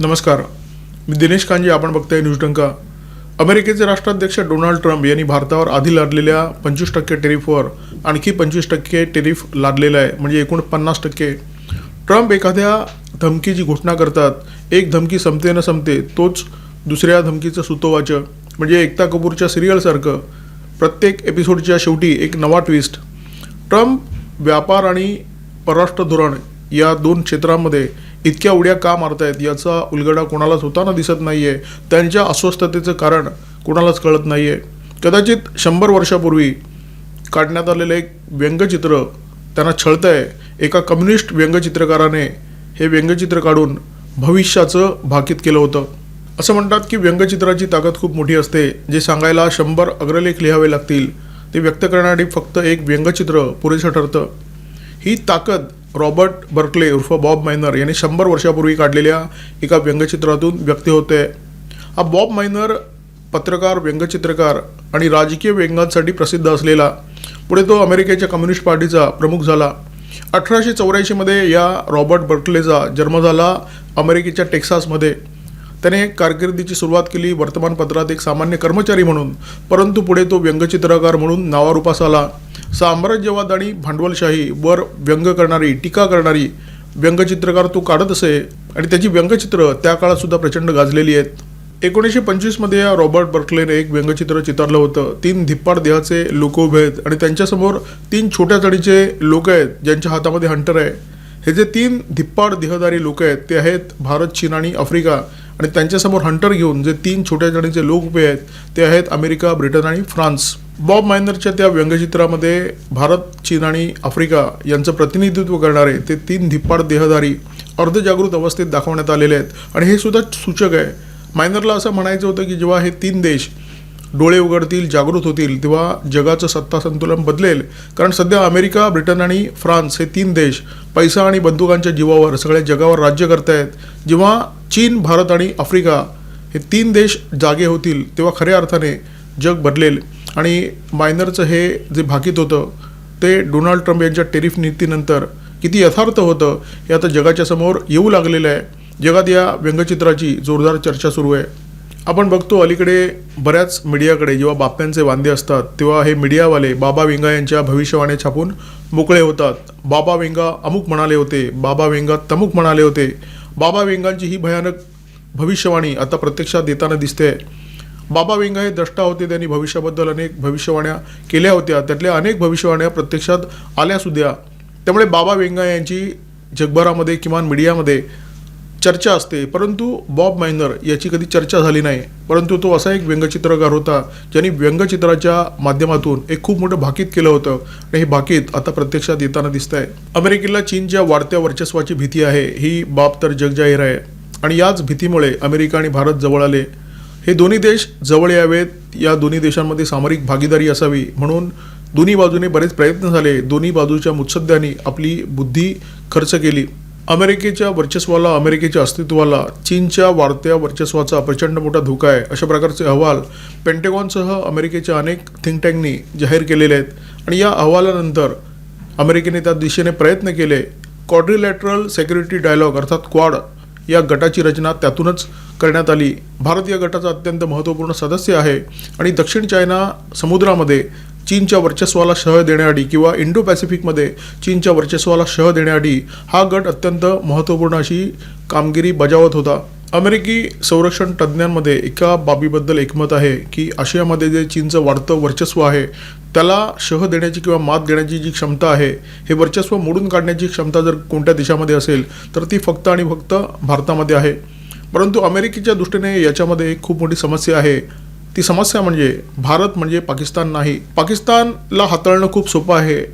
नमस्कार. मी दिनेश कांजे आपण बघताय न्यूज डंका. अमेरिकेचे राष्ट्राध्यक्ष डोनाल्ड ट्रम्प यांनी भारतावर आधी लादलेल्या पंचवीस टक्के टेरिफवर आणखी पंचवीस टक्के टेरिफ लादलेला आहे म्हणजे एकूण पन्नास टक्के. ट्रम्प एखाद्या धमकीची घोषणा करतात एक धमकी संपते न संपते तोच दुसऱ्या धमकीचं सुतोवाचं. म्हणजे एकता कपूरच्या सिरियलसारखं प्रत्येक एपिसोडच्या शेवटी एक नवा ट्विस्ट ट्रम्प व्यापार आणि परराष्ट्र धोरण या दोन क्षेत्रांमध्ये इतक्या उड्या का मारतायत? याचा उलगडा कोणालाच होताना दिसत नाही आहे त्यांच्या अस्वस्थतेचं कारण कोणालाच कळत नाही आहे कदाचित शंभर वर्षापूर्वी काढण्यात आलेलं एक व्यंगचित्र त्यांना छळतं आहे एका कम्युनिस्ट व्यंगचित्रकाराने हे व्यंगचित्र काढून भविष्याचं भाकीत केलं होतं. असं म्हणतात की व्यंगचित्राची ताकद खूप मोठी असते जे सांगायला शंभर अग्रलेख लिहावे लागतील. ते व्यक्त करण्यासाठी फक्त एक व्यंगचित्र पुरेसं ठरतं. ही ताकद रॉबर्ट बर्कले उर्फ बॉब मायनर यांनी शंभर वर्षापूर्वी काढलेल्या एका व्यंगचित्रातून व्यक्त होते. हा बॉब मायनर पत्रकार व्यंगचित्रकार आणि राजकीय व्यंगांसाठी प्रसिद्ध असलेला. पुढे तो अमेरिकेच्या कम्युनिस्ट पार्टीचा प्रमुख झाला. अठराशे चौऱ्याऐंशीमध्ये या रॉबर्ट बर्कलेचा जन्म झाला अमेरिकेच्या टेक्सासमध्ये. त्याने कारकिर्दीची सुरुवात केली वर्तमानपत्रात एक सामान्य कर्मचारी म्हणून. परंतु पुढे तो व्यंगचित्रकार म्हणून नावारूपास आला साम्राज्यवाद आणि भांडवलशाही वर व्यंग करणारी टीका करणारी व्यंगचित्रकार तो काढत असे आणि त्याची व्यंगचित्र त्या काळात सुद्धा प्रचंड गाजलेली आहेत. एकोणीसशे पंचवीसमध्ये या रॉबर्ट बर्कलेने एक व्यंगचित्र चितारलं होतं. तीन धिप्पाड देहाचे लोक उभे आहेत आणि त्यांच्यासमोर तीन छोट्या तडीचे लोक आहेत ज्यांच्या हातामध्ये हंटर आहे. हे जे तीन धिप्पाड देहदारी लोक आहेत ते आहेत भारत चीन आणि आफ्रिका. आणि त्यांच्यासमोर हंटर घेऊन जे तीन छोट्या जणीचे लोक उभे आहेत ते आहेत अमेरिका ब्रिटन आणि फ्रान्स. बॉब मायनरच्या त्या व्यंगचित्रामध्ये भारत चीन आणि आफ्रिका यांचं प्रतिनिधित्व करणारे ते तीन धिप्पाड देहधारी अर्धजागृत अवस्थेत दाखवण्यात आलेले आहेत. आणि हे सुद्धा सूचक आहे. मायनरला असं म्हणायचं होतं की जेव्हा हे तीन देश डोळे उघडतील जागृत होतील तेव्हा जगाचं सत्ता संतुलन बदलेल. कारण सध्या अमेरिका ब्रिटन आणि फ्रान्स हे तीन देश पैसा आणि बंदुकांच्या जीवावर सगळ्या जगावर राज्य करतायत. जेव्हा चीन भारत आणि आफ्रिका हे तीन देश जागे होतील तेव्हा खऱ्या अर्थाने जग बदलेल. आणि मायनरचं हे जे भाकीत होतं ते डोनाल्ड ट्रम्प यांच्या टेरिफ नीतीनंतर किती यथार्थ होतं हे आता जगाच्या समोर येऊ लागलेलं आहे. जगात या व्यंगचित्राची जोरदार चर्चा सुरू आहे. आपण बघतो अलीकडे बऱ्याच मीडियाकडे जेव्हा बाप्यांचे वांदे असतात तेव्हा हे मीडियावाले बाबा वेंगा यांच्या भविष्यवाण्या छापून मोकळे होतात. बाबा वेंगा अमुक म्हणाले होते बाबा वेंगा तमुक म्हणाले होते. बाबा वेंगांची ही भयानक भविष्यवाणी आता प्रत्यक्षात येताना दिसते बाबा वेंगा हे द्रष्टा होते त्यांनी भविष्याबद्दल अनेक भविष्यवाण्या केल्या होत्या. त्यातल्या अनेक भविष्यवाण्या प्रत्यक्षात आल्या सुद्धा त्यामुळे बाबा वेंगा यांची जगभरामध्ये किमान मीडियामध्ये चर्चा असते. परंतु बॉब मायनर याची कधी चर्चा झाली नाही. परंतु तो असा एक व्यंगचित्रकार होता ज्यांनी व्यंगचित्राच्या माध्यमातून एक खूप मोठं भाकीत केलं होतं. आणि हे भाकीत आता प्रत्यक्षात येताना दिसत आहे अमेरिकेला चीनच्या वाढत्या वर्चस्वाची भीती आहे. ही बाब तर जगजाहीर आहे. आणि याच भीतीमुळे अमेरिका आणि भारत जवळ आले. हे दोन्ही देश जवळ यावेत. या दोन्ही देशांमध्ये सामरिक भागीदारी असावी म्हणून दोन्ही बाजूने बरेच प्रयत्न झाले. दोन्ही बाजूच्या मुत्सद्यांनी आपली बुद्धी खर्च केली. अमेरिकेच्या वर्चस्वाला अमेरिकेच्या अस्तित्वाला चीनच्या वाढत्या वर्चस्वाचा प्रचंड मोठा धोका आहे अशा प्रकारचे अहवाल पेंटेगॉनसह अमेरिकेच्या अनेक थिंक टँकनी जाहीर केलेले आहेत. आणि या अहवालानंतर अमेरिकेने त्या दिशेने प्रयत्न केले. क्वाड्रिलॅटरल सेक्युरिटी डायलॉग अर्थात क्वाड या गटाची रचना त्यातूनच करण्यात आली. भारत या गटाचा अत्यंत महत्त्वपूर्ण सदस्य आहे. आणि दक्षिण चायना समुद्रामध्ये चीनच्या वर्चस्वाला शह देण्याआधी किंवा इंडो पॅसिफिकमध्ये चीनच्या वर्चस्वाला शह देण्याआधी हा गट अत्यंत महत्त्वपूर्ण अशी कामगिरी बजावत होता. अमेरिकी संरक्षण तज्ज्ञांमध्ये एका बाबीबद्दल एकमत आहे की आशियामध्ये जे चीनचं वाढतं वर्चस्व आहे त्याला शह देण्याची किंवा मात देण्याची जी क्षमता आहे हे वर्चस्व मोडून काढण्याची क्षमता जर कोणत्या देशामध्ये असेल तर ती फक्त आणि फक्त भारतामध्ये आहे. परंतु अमेरिकेच्या दृष्टीने याच्यामध्ये एक खूप मोठी समस्या आहे. ती समस्या म्हणजे भारत म्हणजे पाकिस्तान नाही. पाकिस्तानला हाताळणं खूप सोपं आहे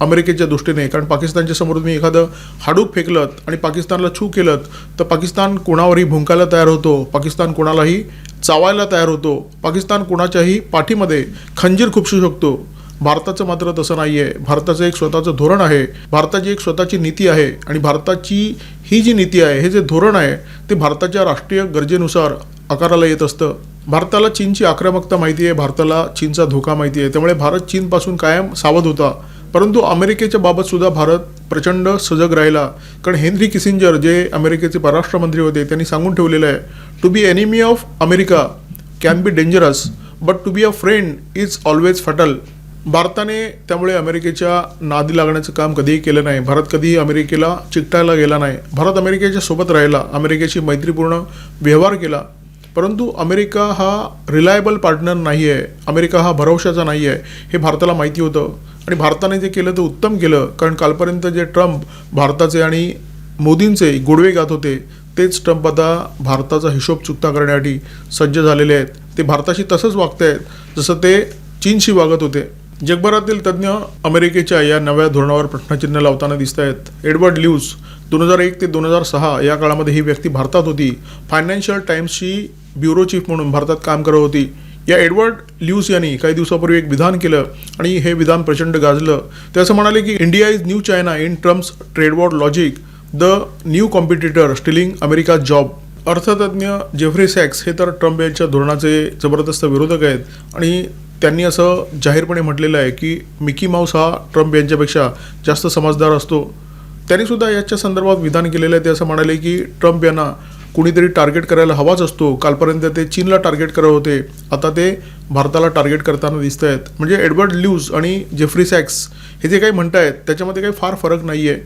अमेरिकेच्या दृष्टीने कारण पाकिस्तानच्या समोर तुम्ही एखादं हाडूक फेकलं आणि पाकिस्तानला छू केलं तर पाकिस्तान कोणावरही भुंकायला तयार होतो पाकिस्तान कोणालाही चावायला तयार होतो पाकिस्तान कोणाच्याही पाठीमध्ये खंजीर खुपसू शकतो. भारताचं मात्र तसं नाही आहे भारताचं एक स्वतःचं धोरण आहे. भारताची एक स्वतःची नीती आहे आणि भारताची ही जी नीती आहे हे जे धोरण आहे ते भारताच्या राष्ट्रीय गरजेनुसार आकाराला येत असतं. भारताला चीनची आक्रमकता माहिती आहे भारताला चीनचा धोका माहिती आहे. त्यामुळे भारत चीनपासून कायम सावध होता. परंतु अमेरिकेच्या बाबत सुद्धा भारत प्रचंड सजग राहिला. कारण हेनरी किसिंजर जे अमेरिकेचे परराष्ट्र मंत्री होते त्यांनी सांगून ठेवलेलं आहे to be enemy of America can be dangerous but to be a friend is always fatal भारताने त्यामुळे अमेरिकेच्या नादी लागण्याचं काम कधीही केलं नाही. भारत कधीही अमेरिकेला चिकटायला गेला नाही. भारत अमेरिकेच्या सोबत राहिला. अमेरिकेशी मैत्रीपूर्ण व्यवहार केला. परंतु अमेरिका हा रिलायबल पार्टनर नाही आहे अमेरिका हा भरवशाचा नाही आहे हे भारताला माहिती होतं. आणि भारताने जे केलं ते उत्तम केलं कारण कालपर्यंत जे ट्रम्प भारताचे आणि मोदींचे गोडवे गात होते तेच ट्रम्प आता भारताचा हिशोब चुकता करण्यासाठी सज्ज झालेले आहेत. ते भारताशी तसंच वागत आहेत जसं ते चीनशी वागत होते. जगभरातील तज्ज्ञ अमेरिकेच्या या नव्या धोरणावर प्रश्नचिन्ह लावताना दिसत आहेत एडवर्ड ल्यूज दोन हजार एक ते दोन हजार सहा या काळामध्ये ही व्यक्ती भारतात होती. फायनान्शियल टाइम्सची ब्युरो चीफ म्हणून भारतात काम करत होती. या एडवर्ड ल्यूस यांनी काही दिवसापूर्वी एक विधान केलं आणि हे विधान प्रचंड गाजलं. ते असं म्हणाले की India is new China in terms trade war logic. The new competitor stealing America job. अर्थतज्ञ जेफ्री सॅक्स हे तर ट्रम्प यांच्या धोरणाचे जबरदस्त विरोधक आहेत आणि त्यांनी असं जाहीरपणे म्हटलेलं आहे की मिकी माऊस हा ट्रम्प यांच्यापेक्षा जास्त समजदार असतो. त्यांनी सुद्धा याच्या संदर्भात विधान केलेलं आहे. ते असं म्हणाले की ट्रम्प यांना कुणीतरी टार्गेट करायला हवाच असतो. कालपर्यंत ते चीनला टार्गेट करत होते. आता ते भारताला टार्गेट करताना दिसत आहेत. म्हणजे एडवर्ड ल्यूज आणि जेफ्री सॅक्स हे जे काही म्हणतायत त्याच्यामध्ये काही फार फरक नाही आहे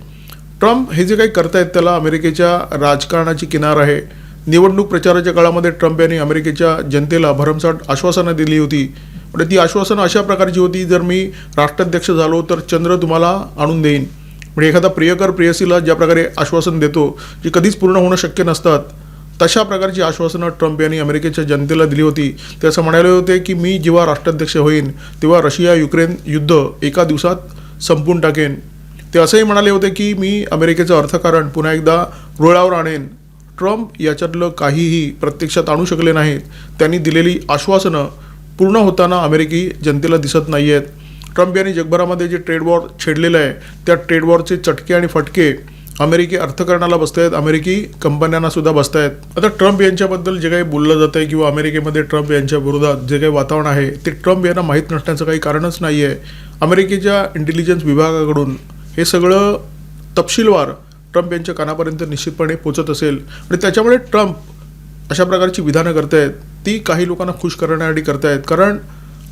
ट्रम्प हे जे काही करतायत त्याला अमेरिकेच्या राजकारणाची किनार आहे. निवडणूक प्रचाराच्या काळामध्ये ट्रम्प यांनी अमेरिकेच्या जनतेला भरमसाठ आश्वासनं दिली होती. म्हणजे ती आश्वासनं अशा प्रकारची होती जर मी राष्ट्राध्यक्ष झालो तर चंद्र तुम्हाला आणून देईन. म्हणजे एखादा प्रियकर प्रेयसीला ज्या प्रकारे आश्वासन देतो जी कधीच पूर्ण होणं शक्य नसतात तशा प्रकारची आश्वासनं ट्रम्प यांनी अमेरिकेच्या जनतेला दिली होती. ते असं म्हणाले होते की मी जेव्हा राष्ट्राध्यक्ष होईन तेव्हा रशिया युक्रेन युद्ध एका दिवसात संपून टाकेन. ते असंही म्हणाले होते की मी अमेरिकेचं अर्थकारण पुन्हा एकदा रुळावर आणेन. ट्रम्प याच्यातलं काहीही प्रत्यक्षात आणू शकले नाहीत. त्यांनी दिलेली आश्वासनं पूर्ण होताना अमेरिकी जनतेला दिसत नाही आहेत ट्रम्प यांनी जगभरामध्ये जे ट्रेड वॉर छेडलेलं आहे त्या ट्रेड वॉरचे चटके आणि फटके अमेरिकी अर्थकारणाला बसत आहेत अमेरिकी कंपन्यांना सुद्धा बसत आहेत आता ट्रम्प यांच्याबद्दल जे काही बोललं जातं आहे किंवा अमेरिकेमध्ये ट्रम्प यांच्या विरोधात जे काही वातावरण आहे ते ट्रम्प यांना माहीत नसण्याचं काही कारणच नाही आहे अमेरिकेच्या इंटेलिजन्स विभागाकडून हे सगळं तपशीलवार ट्रम्प यांच्या कानापर्यंत निश्चितपणे पोचत असेल. आणि त्याच्यामुळे ट्रम्प अशा प्रकारची विधानं करतायत ती काही लोकांना खुश करण्यासाठी करतायत. कारण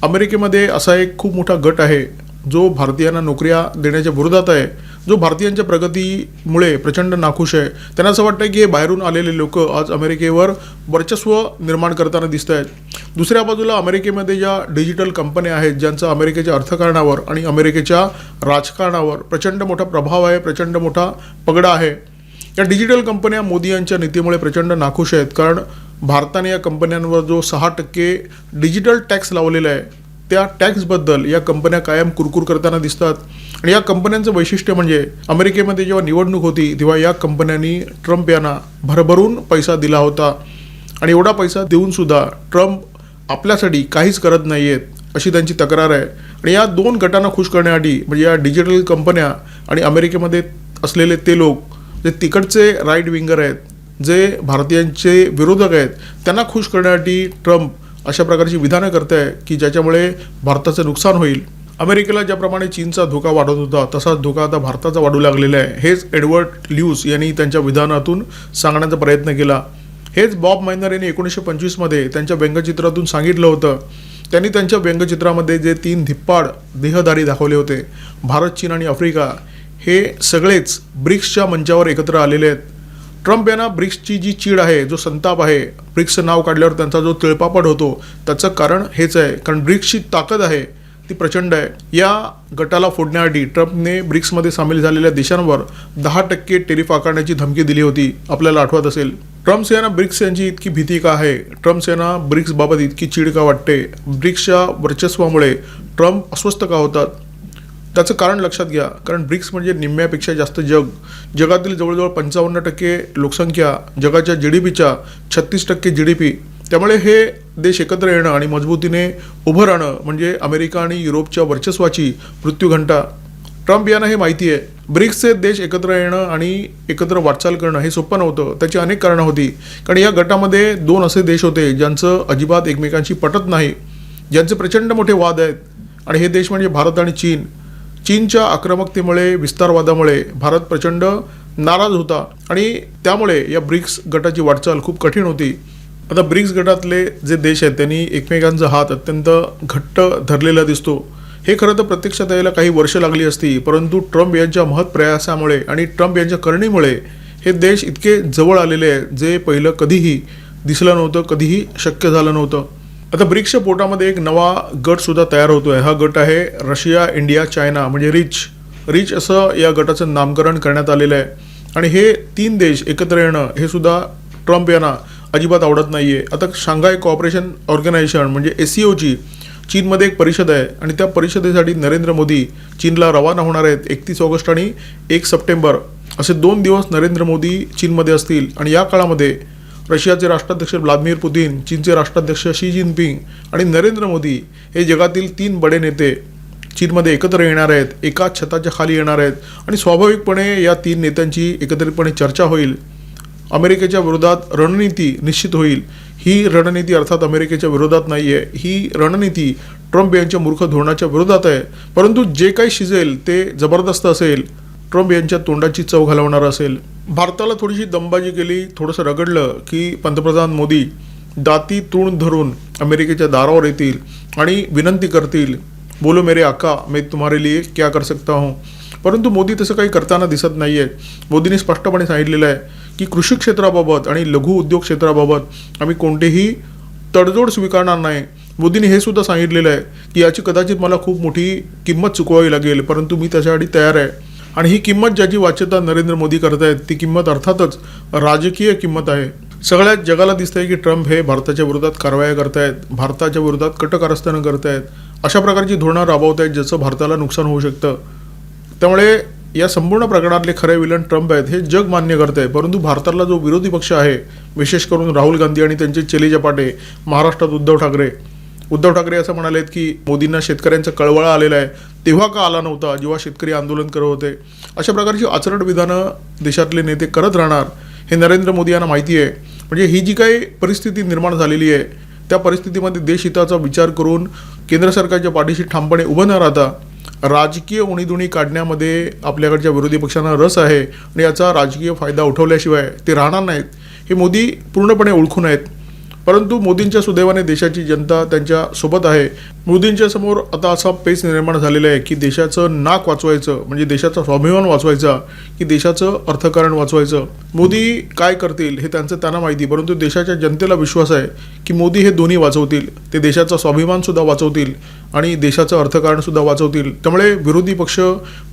अमेरिकेमध्ये असा एक खूप मोठा गट आहे जो भारतीयांना नोकऱ्या देण्याच्या विरोधात आहे. जो भारतीयांच्या प्रगतीमुळे प्रचंड नाखुश आहे. त्यांना असं वाटतं की हे बाहेरून आलेले लोक आज अमेरिकेवर वर्चस्व निर्माण करताना दिसत आहेत दुसऱ्या बाजूला अमेरिकेमध्ये ज्या डिजिटल कंपन्या आहेत ज्यांचा अमेरिकेच्या अर्थकारणावर आणि अमेरिकेच्या राजकारणावर प्रचंड मोठा प्रभाव आहे प्रचंड मोठा पगडा आहे. या डिजिटल कंपन्या मोदी यांच्या नीतीमुळे प्रचंड नाखुश आहेत. कारण भारताने या कंपन्यांवर जो सहा टक्के डिजिटल टॅक्स लावलेला आहे त्या टॅक्सबद्दल या कंपन्या कायम कुरकुर करताना दिसतात. आणि या कंपन्यांचं वैशिष्ट्य म्हणजे अमेरिकेमध्ये जेव्हा निवडणूक होती तेव्हा या कंपन्यांनी ट्रम्प यांना भरभरून पैसा दिला होता. आणि एवढा पैसा देऊनसुद्धा ट्रम्प आपल्यासाठी काहीच करत नाही आहेत अशी त्यांची तक्रार आहे. आणि या दोन गटांना खुश करण्यासाठी म्हणजे या डिजिटल कंपन्या आणि अमेरिकेमध्ये असलेले ते लोक जे तिकडचे राईट विंगर आहेत जे भारतीयांचे विरोधक आहेत त्यांना खुश करण्यासाठी ट्रम्प अशा प्रकारची विधानं करत आहे की ज्याच्यामुळे भारताचं नुकसान होईल. अमेरिकेला ज्याप्रमाणे चीनचा धोका वाढत होता तसाच धोका आता भारताचा वाढू लागलेला आहे. हेच एडवर्ड ल्यूस यांनी त्यांच्या विधानातून सांगण्याचा प्रयत्न केला. हेच बॉब मायनर यांनी एकोणीसशे पंचवीसमध्ये त्यांच्या व्यंगचित्रातून सांगितलं होतं. त्यांनी त्यांच्या व्यंगचित्रामध्ये जे तीन धिप्पाड देहधारी दाखवले होते भारत चीन आणि आफ्रिका हे सगळेच ब्रिक्सच्या मंचावर एकत्र आलेले आहेत. ट्रम्प यांना ब्रिक्सची जी चीड आहे जो संताप आहे ब्रिक्सचं नाव काढल्यावर त्यांचा जो तिळपापड होतो त्याचं कारण हेच आहे. कारण ब्रिक्सची ताकद आहे ती प्रचंड आहे. या गटाला फोडण्यासाठी ट्रम्पने ब्रिक्समध्ये सामील झालेल्या देशांवर दहा टक्के टेरिफ आकारण्याची धमकी दिली होती आपल्याला आठवत असेल. ट्रम्प सेना ब्रिक्स यांची इतकी भीती का आहे? ट्रम्प सेना ब्रिक्सबाबत इतकी चीड का वाटते? ब्रिक्सच्या वर्चस्वामुळे ट्रम्प अस्वस्थ का होतात? त्याचं कारण लक्षात घ्या. कारण ब्रिक्स म्हणजे निम्म्यापेक्षा जास्त जग. जगातील जवळजवळ पंचावन्न टक्के लोकसंख्या जगाच्या जी डी पीच्या छत्तीस टक्के जी डी पी. त्यामुळे हे देश एकत्र येणं आणि मजबूतीने उभं राहणं म्हणजे अमेरिका आणि युरोपच्या वर्चस्वाची मृत्यूघंटा. ट्रम्प यांना हे माहिती आहे. ब्रिक्सचे देश एकत्र येणं आणि एकत्र वाटचाल करणं हे सोपं नव्हतं. त्याची अनेक कारणं होती. कारण या गटामध्ये दोन असे देश होते ज्यांचं अजिबात एकमेकांशी पटत नाही. ज्यांचे प्रचंड मोठे वाद आहेत. आणि हे देश म्हणजे भारत आणि चीन. चीनच्या आक्रमकतेमुळे विस्तारवादामुळे भारत प्रचंड नाराज होता आणि त्यामुळे या ब्रिक्स गटाची वाटचाल खूप कठीण होती. आता ब्रिक्स गटातले जे देश आहेत त्यांनी एकमेकांचा हात अत्यंत घट्ट धरलेला दिसतो. हे खरं तर प्रत्यक्षात यायला काही वर्ष लागली असती परंतु ट्रम्प यांच्या महत् प्रयासामुळे आणि ट्रम्प यांच्या करणीमुळे हे देश इतके जवळ आलेले आहेत जे पहिलं कधीही दिसलं नव्हतं कधीही शक्य झालं नव्हतं. आता ब्रिक्सच्या पोटामध्ये एक नवा गट सुद्धा तयार होतोय. हा गट आहे रशिया इंडिया चायना म्हणजे रिच. रिच असं या गटाचं नामकरण करण्यात आलेलं आहे. आणि हे तीन देश एकत्र येणं हे सुद्धा ट्रम्प यांना अजिबात आवडत नाही आहे आता शांघाय कॉपरेशन ऑर्गनायझेशन म्हणजे ए सी ओची चीनमध्ये एक परिषद आहे. आणि त्या परिषदेसाठी नरेंद्र मोदी चीनला रवाना होणार आहेत एकतीस ऑगस्ट आणि एक सप्टेंबर. असे दोन दिवस नरेंद्र मोदी चीनमध्ये असतील. आणि या काळामध्ये रशियाचे राष्ट्राध्यक्ष व्लादिमीर पुतीन चीनचे राष्ट्राध्यक्ष शी जिनपिंग आणि नरेंद्र मोदी हे जगातील तीन बडे नेते चीनमध्ये एकत्र येणार आहेत एकाच छताच्या खाली येणार आहेत आणि स्वाभाविकपणे या तीन नेत्यांची एकत्रितपणे चर्चा होईल. अमेरिकेच्या विरोधात रणनीती निश्चित होईल. ही रणनीती अर्थात अमेरिकेच्या विरोधात नाही आहे ही रणनीती ट्रम्प यांच्या मूर्ख धोरणाच्या विरोधात आहे. परंतु जे काही शिजेल ते जबरदस्त असेल. ट्रम्प यांच्या तोंडाची चव घालवणार असेल. भारताला थोडीशी दमबाजी केली थोडंसं रगडलं की पंतप्रधान मोदी दाती तूण धरून अमेरिकेच्या दारावर येतील आणि विनंती करतील बोलो मेरे आका मैं तुम्हारे लिए क्या कर सकता हूँ? परंतु मोदी तसं काही करताना दिसत नाही आहे मोदींनी स्पष्टपणे सांगितलेलं आहे की कृषी क्षेत्राबाबत आणि लघु उद्योग क्षेत्राबाबत आम्ही कोणतेही तडजोड स्वीकारणार नाही. मोदींनी हे सुद्धा सांगितलेलं आहे की याची कदाचित मला खूप मोठी किंमत चुकवावी लागेल परंतु मी त्याच्यासाठी तयार आहे. आणि ही किंमत ज्याची वाच्यता नरेंद्र मोदी करत आहेत ती किंमत अर्थातच राजकीय किंमत आहे. सगळ्यात जगाला दिसतंय की ट्रम्प हे भारताच्या विरोधात कारवाया करतायत भारताच्या विरोधात कटकारस्थानं करतायत अशा प्रकारची धोरणं राबवत आहेत ज्याचं भारताला नुकसान होऊ शकतं. त्यामुळे या संपूर्ण प्रकरणातले खरे विलन ट्रम्प आहेत हे जग मान्य करत आहे परंतु भारताला जो विरोधी पक्ष आहे विशेष करून राहुल गांधी आणि त्यांचे चेले जपाटे महाराष्ट्रात उद्धव ठाकरे उद्धव ठाकरे असं म्हणालेत की मोदींना शेतकऱ्यांचा कळवळा आलेला आहे. तेव्हा का आला नव्हता? जेव्हा शेतकरी आंदोलन करत होते. अशा प्रकारची आचरण विधानं देशातले नेते करत राहणार हे नरेंद्र मोदी यांना माहिती आहे. म्हणजे ही जी काही परिस्थिती निर्माण झालेली आहे त्या परिस्थितीमध्ये देशहिताचा विचार करून केंद्र सरकारच्या पाठीशी ठामपणे उभं न राहता राजकीय उणीदुणी काढण्यामध्ये आपल्याकडच्या विरोधी पक्षांना रस आहे आणि याचा राजकीय फायदा उठवल्याशिवाय ते राहणार नाहीत. हे मोदी पूर्णपणे ओळखून आहेत. परंतु मोदींच्या सुदैवाने देशाची जनता त्यांच्यासोबत आहे. मोदींच्या समोर आता असा पेच निर्माण झालेला आहे की देशाचं नाक वाचवायचं म्हणजे देशाचा स्वाभिमान वाचवायचा की देशाचं अर्थकारण वाचवायचं. मोदी काय करतील हे त्यांचं त्यांना माहिती परंतु देशाच्या जनतेला विश्वास आहे की मोदी हे दोन्ही वाचवतील. ते देशाचा स्वाभिमान सुद्धा वाचवतील आणि देशाचं अर्थकारण सुद्धा वाचवतील. त्यामुळे विरोधी पक्ष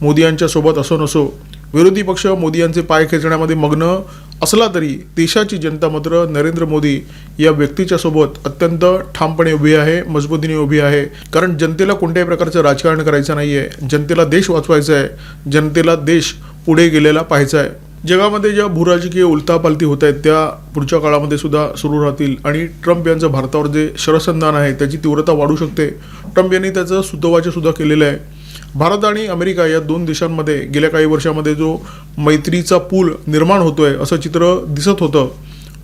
मोदी यांच्या सोबत असो नसो विरोधी पक्ष मोदी यांचे पाय खेचण्यामध्ये मग्न असला तरी देशाची जनता मात्र नरेंद्र मोदी या व्यक्तीच्या सोबत अत्यंत ठामपणे उभी आहे मजबूतीने उभी आहे. कारण जनतेला कोणत्याही प्रकारचं राजकारण करायचं नाही आहे जनतेला देश वाचवायचा आहे जनतेला देश पुढे गेलेला पाहायचा आहे जगामध्ये ज्या भूराजकीय उलथापालथी होत आहेत त्या पुढच्या काळामध्ये सुद्धा सुरू राहतील. आणि ट्रम्प यांचं भारतावर जे शरसंधान आहे त्याची तीव्रता वाढू शकते. ट्रम्प यांनी त्याचं सुतोवाच सुद्धा केलेलं आहे. भारत आणि अमेरिका या दोन देशांमध्ये गेल्या काही वर्षामध्ये जो मैत्रीचा पूल निर्माण होतोय असं चित्र दिसत होतं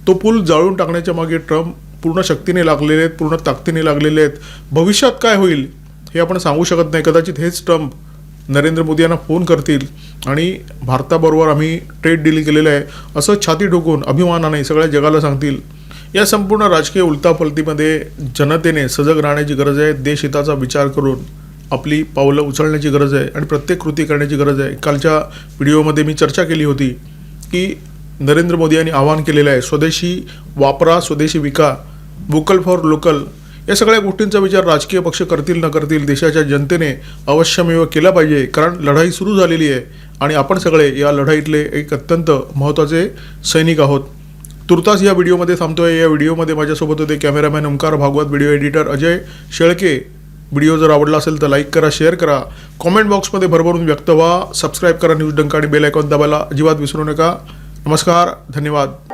तो पूल जाळून टाकण्याच्या मागे ट्रम्प पूर्ण शक्तीने लागलेले आहेत पूर्ण ताकदीने लागलेले आहेत. भविष्यात काय होईल हे आपण सांगू शकत नाही. कदाचित हेच ट्रम्प नरेंद्र मोदी यांना फोन करतील आणि भारताबरोबर आम्ही ट्रेड डील केलेलं आहे असं छाती ठोकून अभिमानाने सगळ्या जगाला सांगतील. या संपूर्ण राजकीय उलतापलतीमध्ये जनतेने सजग राहण्याची गरज आहे. देशहिताचा विचार करून आपली पावलं उचलण्याची गरज आहे आणि प्रत्येक कृती करण्याची गरज आहे. कालच्या व्हिडिओमध्ये मी चर्चा केली होती की नरेंद्र मोदी यांनी आवाहन केलेलं आहे स्वदेशी वापरा स्वदेशी विका वोकल फॉर लोकल या सगळ्या गोष्टींचा विचार राजकीय पक्ष करतील न करतील देशाच्या जनतेने अवश्यमेव केला पाहिजे कारण लढाई सुरू झालेली आहे आणि आपण सगळे या लढाईतले एक अत्यंत महत्त्वाचे सैनिक आहोत. तुर्तास या व्हिडिओमध्ये थांबतोय. या व्हिडिओमध्ये माझ्यासोबत होते cameraman Omkar Bhagwat video editor Ajay Shelke. Video जर आवडला असेल तर लाईक करा शेअर करा. कॉमेंट बॉक्समध्ये भरभरून व्यक्त व्हा. सबस्क्राईब करा न्यूज डंका आणि बेल आयकॉन दाबायला अजिबात विसरू नका. नमस्कार धन्यवाद.